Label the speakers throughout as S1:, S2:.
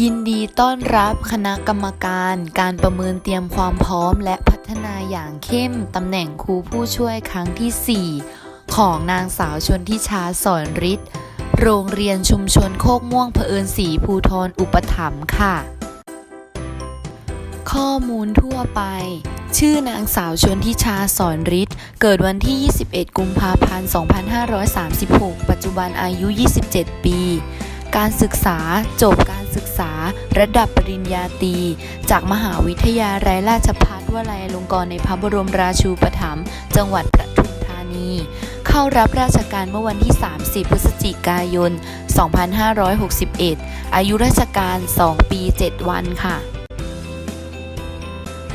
S1: ยิ
S2: นดีต้อนรับคณะกรรมการการประเมินเตรียมความพร้อมและพัฒนาอย่างเข้มตำแหน่งครูผู้ช่วยครั้งที่ 4 ของนางสาวชนทิชาสอนฤทธิ์โรงเรียนชุมชนโคกม่วงเผอิญศรีภูทรอุปถัมภ์ค่ะ ข้อมูลทั่วไป ชื่อนางสาวชนทิชาสอนฤทธิ์เกิดวันที่ 21 กุมภาพันธ์ 2536 ปัจจุบันอายุ 27 ปี การศึกษาจบการ ศึกษา ระดับปริญญาตรีจากมหาวิทยาลัยราชภัฏวลัยลงกรณ์ในพระบรมราชูปถัมภ์จังหวัดปทุมธานี เข้ารับราชการเมื่อวันที่ 30 พฤศจิกายน 2561 อายุราชการ 2 ปี 7 วันค่ะ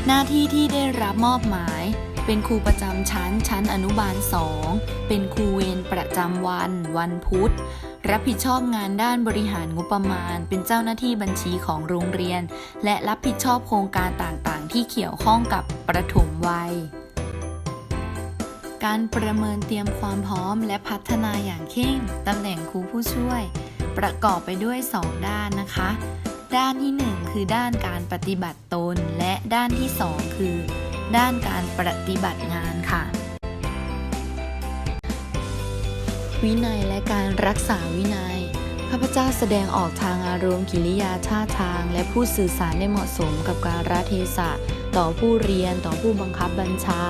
S2: หน้าที่ที่ได้รับมอบหมายเป็นครูประจำชั้นชั้นอนุบาล 2 เป็นครูเวรประจำวัน วันพุธ รับผิดชอบงานด้านบริหารงบประมาณ เป็นเจ้าหน้าที่บัญชีของโรงเรียน และรับผิดชอบโครงการต่างๆ ที่เกี่ยวข้องกับประถมวัย การประเมินเตรียมความพร้อมและพัฒนาอย่างเข่งตำแหน่งครูผู้ช่วย ประกอบไปด้วย 2 ด้านนะคะ ด้านที่ 1 คือด้านการปฏิบัติตน และด้านที่ 2 คือ ด้านการปฏิบัติงานค่ะ วินัยและการรักษาวินัย ข้าพเจ้าแสดงออกทางอารมณ์กิริยาท่าทาง และผู้สื่อสารได้เหมาะสมกับการรัเทศะ ต่อผู้เรียนต่อผู้บังคับบัญชา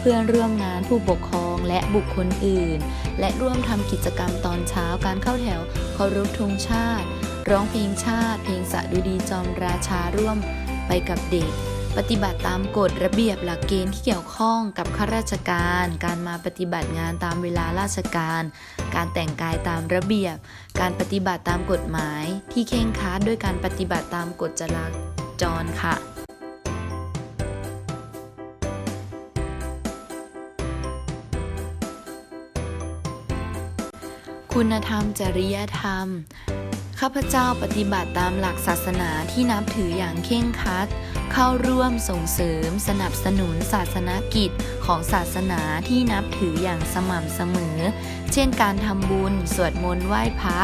S2: เพื่อนร่วมงานผู้ปกครองและบุคคลอื่น และร่วมทำกิจกรรมตอนเช้าการเข้าแถวเคารพธงชาติ ร้องเพลงชาติ เพลงสะดุดีจอมราชาร่วมไปกับเด็ก ปฏิบัติตามกฎระเบียบหลักเกณฑ์ที่เกี่ยวข้องกับข้าราชการ การมาปฏิบัติงานตามเวลาราชการ การแต่งกายตามระเบียบ การปฏิบัติตามกฎหมาย ที่เคร่งคัดด้วยการปฏิบัติตามกฎจราจรค่ะคุณธรรม จริยธรรม ข้าพเจ้าปฏิบัติตามหลักศาสนาที่นับถืออย่างเคร่งครัด เข้าร่วมส่งเสริมสนับสนุนศาสนกิจของศาสนาที่นับถืออย่างสม่ำเสมอ เช่นการทำบุญ สวดมนต์ไหว้พระ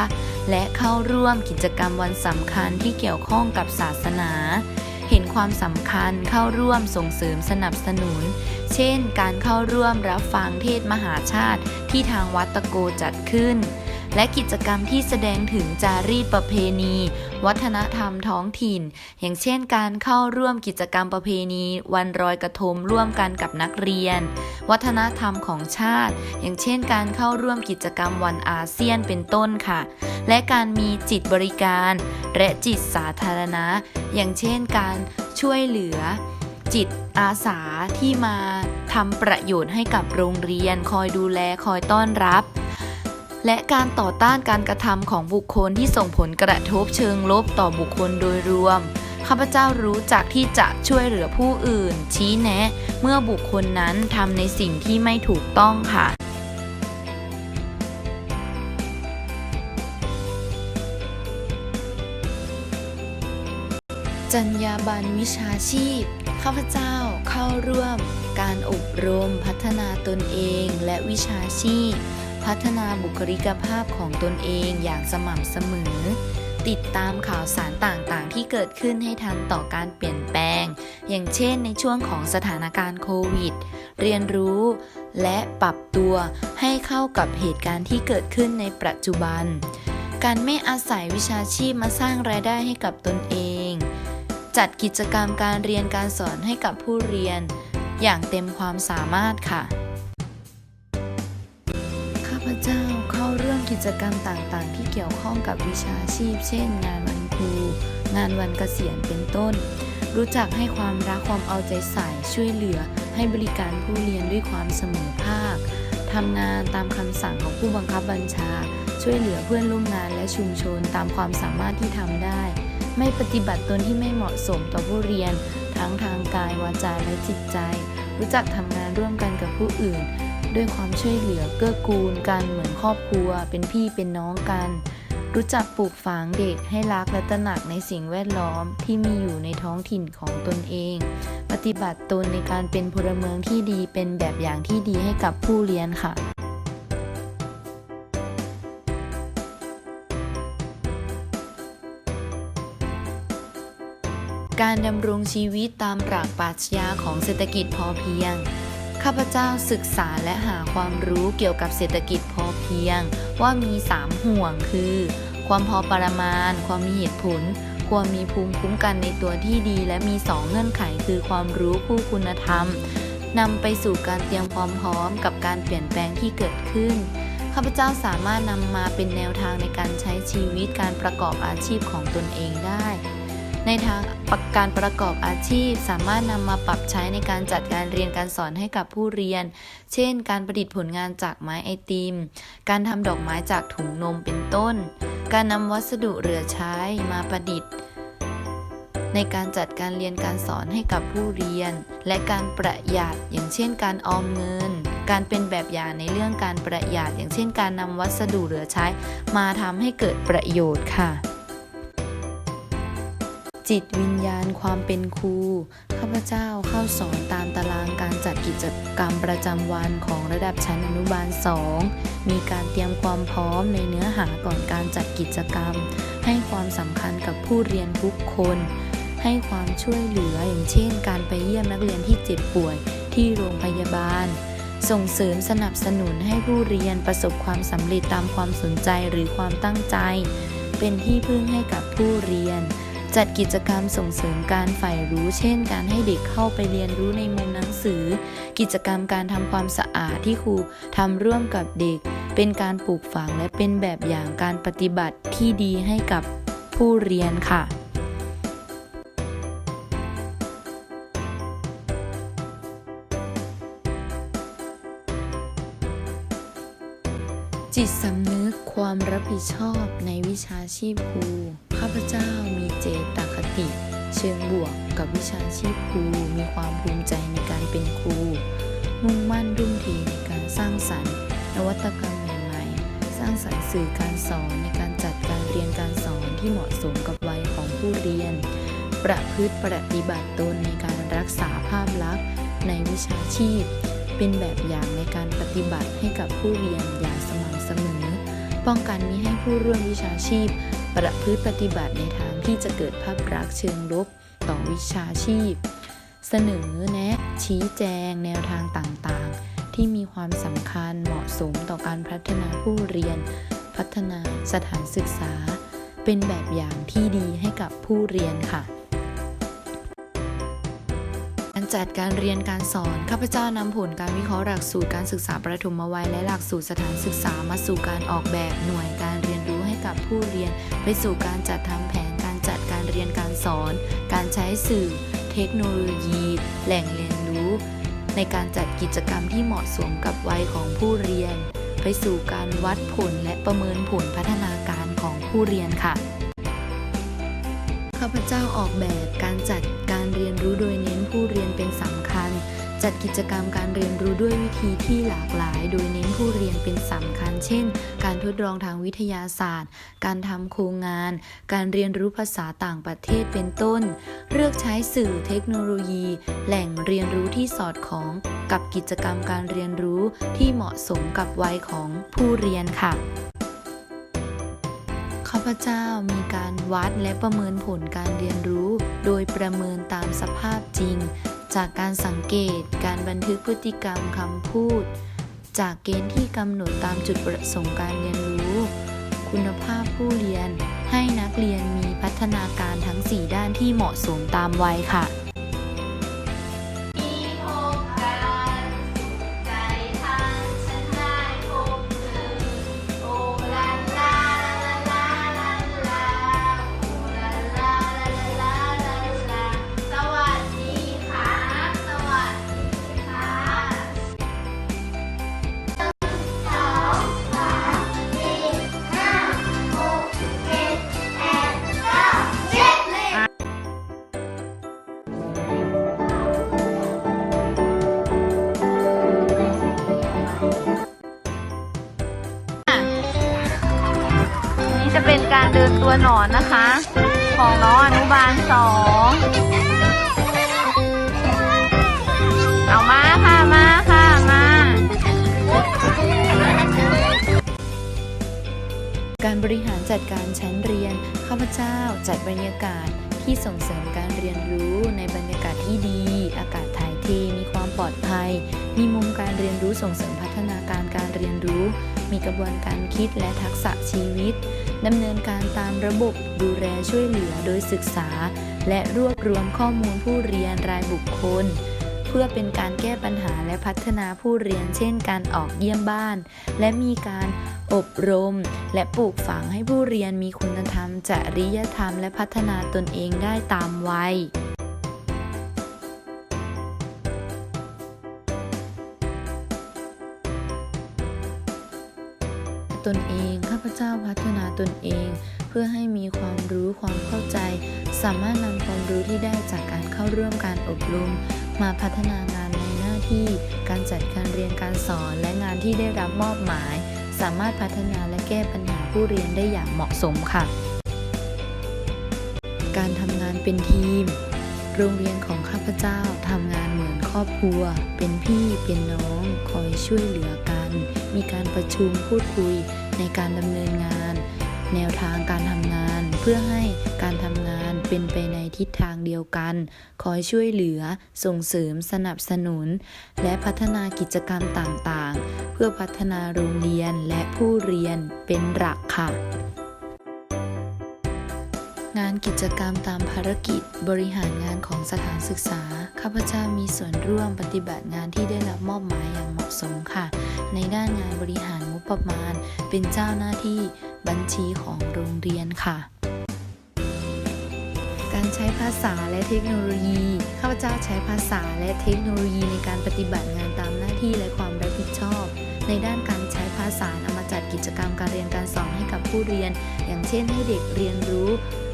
S2: และเข้าร่วมกิจกรรมวันสำคัญที่เกี่ยวข้องกับศาสนา เห็นความสำคัญเข้าร่วมส่งเสริมสนับสนุน เช่น การเข้าร่วมรับฟังเทศมหาชาติที่ทางวัดตะโกจัดขึ้น และกิจกรรมที่แสดงถึงจารีตประเพณี วัฒนธรรมท้องถิ่น อย่างเช่นการเข้าร่วมกิจกรรมประเพณี วันรอยกระทงร่วมกันกับนักเรียน วัฒนธรรมของชาติ อย่างเช่น การเข้าร่วมกิจกรรมวันอาเซียนเป็นต้นค่ะ และการมีจิตบริการ และจิตสาธารณะ อย่างเช่น การช่วยเหลือจิตอาสาที่มาทำประโยชน์ให้กับโรงเรียน คอยดูแลคอยต้อนรับ และการต่อต้านการกระทำของบุคคลที่ส่งผลกระทบเชิงลบต่อบุคคลโดยรวม ข้าพเจ้ารู้จักที่จะช่วยเหลือผู้อื่น ชี้แนะ เมื่อบุคคลนั้นทำในสิ่งที่ไม่ถูกต้องค่ะจรรยาบรรณวิชาชีพ ข้าพเจ้าเข้าร่วม การอบรมพัฒนาตนเองและวิชาชีพ พัฒนาบุคลิกภาพของตนเองอย่างสม่ำเสมอ ติดตามข่าวสารต่างๆ ที่เกิดขึ้นให้ทันต่อการเปลี่ยนแปลง อย่างเช่นในช่วงของสถานการณ์โควิด เรียนรู้และปรับตัวให้เข้ากับเหตุการณ์ที่เกิดขึ้นในปัจจุบัน การไม่อาศัยวิชาชีพมาสร้างรายได้ให้กับตนเอง จัดกิจกรรมการเรียนการสอนให้กับผู้เรียน อย่างเต็มความสามารถค่ะ จกรรมต่างๆ ที่เกี่ยวข้องกับวิชาชีพ เช่น งานวันครู งานวันเกษียณเป็นต้น รู้จักให้ความรักความเอาใจใส่ช่วยเหลือ ให้บริการผู้เรียนด้วยความเสมอภาคทำงานตามคำสั่งของผู้บังคับบัญชา ช่วยเหลือเพื่อนร่วมงานและชุมชนตามความสามารถที่ทำได้ ไม่ปฏิบัติตนที่ไม่เหมาะสมต่อผู้เรียน ทั้งทางกายวาจาและจิตใจ รู้จักทำงานร่วมกันกับผู้อื่น ด้วยความช่วยเหลือเกื้อกูลกันเหมือนครอบครัว เป็นพี่เป็นน้องกัน รู้จักปลูกฝังเด็กให้รักและตระหนักในสิ่งแวดล้อมที่มีอยู่ในท้องถิ่นของตนเอง ปฏิบัติตนในการเป็นพลเมืองที่ดีเป็นแบบอย่างที่ดีให้กับผู้เรียนค่ะการดำรงชีวิตตามหลักปรัชญาของเศรษฐกิจพอเพียง ข้าพเจ้าศึกษาและหาความรู้เกี่ยวกับเศรษฐกิจพอเพียง ว่ามี 3 ห่วงคือ ความพอประมาณ ความมีเหตุผล ควรมีภูมิคุ้มกันในตัวที่ดี และมี 2 เงื่อนไขคือความรู้คู่คุณธรรมนำไปสู่การเตรียมความพร้อมกับการเปลี่ยนแปลงที่เกิดขึ้นข้าพเจ้าสามารถนำมาเป็นแนวทางในการใช้ชีวิตการประกอบอาชีพของตนเองได้ ในทางการประกอบอาชีพ สามารถนำมาปรับใช้ในการจัดการเรียนการสอนให้กับผู้เรียน เช่น การประดิษฐ์ผลงานจากไม้ไอติม การทำดอกไม้จากถุงนมเป็นต้น การนำวัสดุเหลือใช้มาประดิษฐ์ในการจัดการเรียนการสอนให้กับผู้เรียน และการประหยัดอย่างเช่น การออมเงิน การเป็นแบบอย่างในเรื่องการประหยัดอย่างเช่น การนำวัสดุเหลือใช้ มาทำให้เกิดประโยชน์ค่ะ จิตวิญญาณความเป็นครูข้าพเจ้าเข้าสอนตามตารางการจัดกิจกรรมประจำวันของระดับชั้นอนุบาล 2 มีการเตรียมความพร้อมในเนื้อหาก่อนการจัดกิจกรรม ให้ความสำคัญกับผู้เรียนทุกคน ให้ความช่วยเหลืออย่างเช่น การไปเยี่ยมนักเรียนที่เจ็บป่วยที่โรงพยาบาล ส่งเสริมสนับสนุนให้ผู้เรียนประสบความสำเร็จตามความสนใจหรือความตั้งใจ เป็นที่พึ่งให้กับผู้เรียน จัดกิจกรรมส่งเสริมการใฝ่รู้ เช่น การให้เด็กเข้าไปเรียนรู้ในมุมหนังสือ กิจกรรมการทำความสะอาดที่ครูทำร่วมกับเด็ก เป็นการปลูกฝังและเป็นแบบอย่างการปฏิบัติที่ดีให้กับผู้เรียนค่ะจิตสำนึกความรับผิดชอบในวิชาชีพครู ข้าพเจ้ามีเจตคติ เชิงบวกกับวิชาชีพครูมีความภูมิใจในการเป็นครู มุ่งมั่นรุ่มเทในการสร้างสรรค์ นวัตกรรมใหม่ๆ สร้างสรรค์สื่อการสอนในการจัดการเรียนการสอนที่เหมาะสมกับวัยของผู้เรียน ประพฤติปฏิบัติตนในการรักษาภาพลักษณ์ในวิชาชีพ เป็นแบบอย่างในการปฏิบัติให้กับผู้เรียนอย่างสม่ำเสมอ ป้องกันมิให้ผู้ร่วมวิชาชีพ ประพฤติปฏิบัติในทางที่จะเกิดภาพลักษณ์เชิงลบต่อวิชาชีพ เสนอแนะชี้แจงแนวทางต่างๆ ที่มีความสำคัญเหมาะสมต่อการพัฒนาผู้เรียน พัฒนาสถานศึกษา เป็นแบบอย่างที่ดีให้กับผู้เรียนค่ะการจัดการเรียนการสอน ข้าพเจ้านำผลการวิเคราะห์หลักสูตรการศึกษาประถมวัยและหลักสูตรสถานศึกษามาสู่การออกแบบหน่วยการ ผู้เรียน ไปสู่การจัดทำแผนการจัดการเรียนการสอน การใช้สื่อ เทคโนโลยี แหล่งเรียนรู้ ในการจัดกิจกรรมที่เหมาะสมกับวัยของผู้เรียน ไปสู่การวัดผลและประเมินผลพัฒนาการของผู้เรียนค่ะข้าพเจ้าออกแบบการจัดการเรียนรู้โดยเน้นผู้เรียนเป็นสำคัญ จัดกิจกรรมการเรียนรู้ด้วยวิธีที่หลากหลาย โดยเน้นผู้เรียนเป็นสำคัญ เช่น การทดลองทางวิทยาศาสตร์ การทำโครงงาน การเรียนรู้ภาษาต่างประเทศเป็นต้น เลือกใช้สื่อเทคโนโลยี แหล่งเรียนรู้ที่สอดคล้อง กับกิจกรรมการเรียนรู้ที่เหมาะสมกับวัยของผู้เรียนค่ะข้าพเจ้ามีการวัดและประเมินผลการเรียนรู้ โดยประเมินตามสภาพจริง จากการสังเกตการบันทึกพฤติกรรมคำพูด จากเกณฑ์ที่กำหนดตามจุดประสงค์การเรียนรู้ คุณภาพผู้เรียนให้นักเรียนมีพัฒนาการทั้ง 4 ด้านที่เหมาะสมตามวัยค่ะ
S3: ตัวหนอนนะคะ ของน้องอนุบาลสองเอามาค่ะมาค่ะมา
S2: การบริหารจัดการชั้นเรียน ข้าพเจ้าจัดบรรยากาศที่ส่งเสริมการเรียนรู้ในบรรยากาศที่ดี อากาศถ่ายเท มีความปลอดภัย มีมุมการเรียนรู้ส่งเสริมพัฒนาการการเรียนรู้ มีกระบวนการคิดและทักษะชีวิต ดำเนินการตามระบบดูแลช่วยเหลือโดยศึกษา และรวบรวมข้อมูลผู้เรียนรายบุคคล เพื่อเป็นการแก้ปัญหาและพัฒนาผู้เรียน เช่น การออกเยี่ยมบ้าน และมีการอบรม และปลูกฝังให้ผู้เรียนมีคุณธรรม จริยธรรม และพัฒนาตนเองได้ตามวัยตนเอง เจ้าพัฒนาตนเอง เพื่อให้มีความรู้ความเข้าใจ สามารถนำความรู้ที่ได้จากการเข้าร่วมการอบรม มาพัฒนางานในหน้าที่ การจัดการเรียนการสอนและงานที่ได้รับมอบหมาย สามารถพัฒนาและแก้ปัญหาผู้เรียนได้อย่างเหมาะสมค่ะ การทำงานเป็นทีม โรงเรียนของข้าพเจ้าทำงานเหมือนครอบครัว เป็นพี่เป็นน้อง คอยช่วยเหลือกัน มีการประชุมพูดคุย ในการดำเนินงาน แนวทางการทำงาน เพื่อให้การทำงานเป็นไปในทิศทางเดียวกัน คอยช่วยเหลือ ส่งเสริมสนับสนุน และพัฒนากิจกรรมต่างๆ เพื่อพัฒนาโรงเรียนและผู้เรียนเป็นหลักค่ะงานกิจกรรมตามภารกิจบริหารงานของสถานศึกษา ข้าพเจ้ามีส่วนร่วมปฏิบัติงานที่ได้รับมอบหมายอย่างเหมาะสมค่ะ ในด้านงานบริหารง ประมาณ เป็นเจ้าหน้าที่บัญชีของโรงเรียนค่ะ การใช้ภาษาและเทคโนโลยี ข้าพเจ้าใช้ภาษาและเทคโนโลยีในการปฏิบัติงานตามหน้าที่และความรับผิดชอบ ในด้านการใช้ภาษานำมาจัดกิจกรรมการเรียนการสอนให้กับผู้เรียน อย่างเช่นให้เด็กเรียนรู้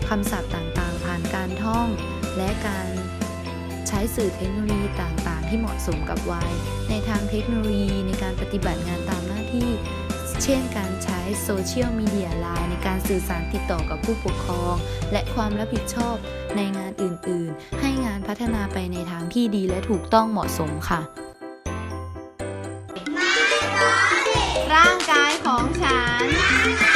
S2: คำศัพท์ต่างๆ ผ่านการท่อง และการใช้สื่อเทคโนโลยีต่างๆ ที่เหมาะสมกับวัย ในทางเทคโนโลยีในการปฏิบัติงานตามหน้าที่ เช่นการใช้โซเชียลมีเดียไลน์ในการสื่อสารติดต่อกับผู้ปกครอง และความรับผิดชอบในงานอื่นๆ ให้งานพัฒนาไปในทางที่ดีและถูกต้องเหมาะสมค่ะ
S3: ร่างกายของฉัน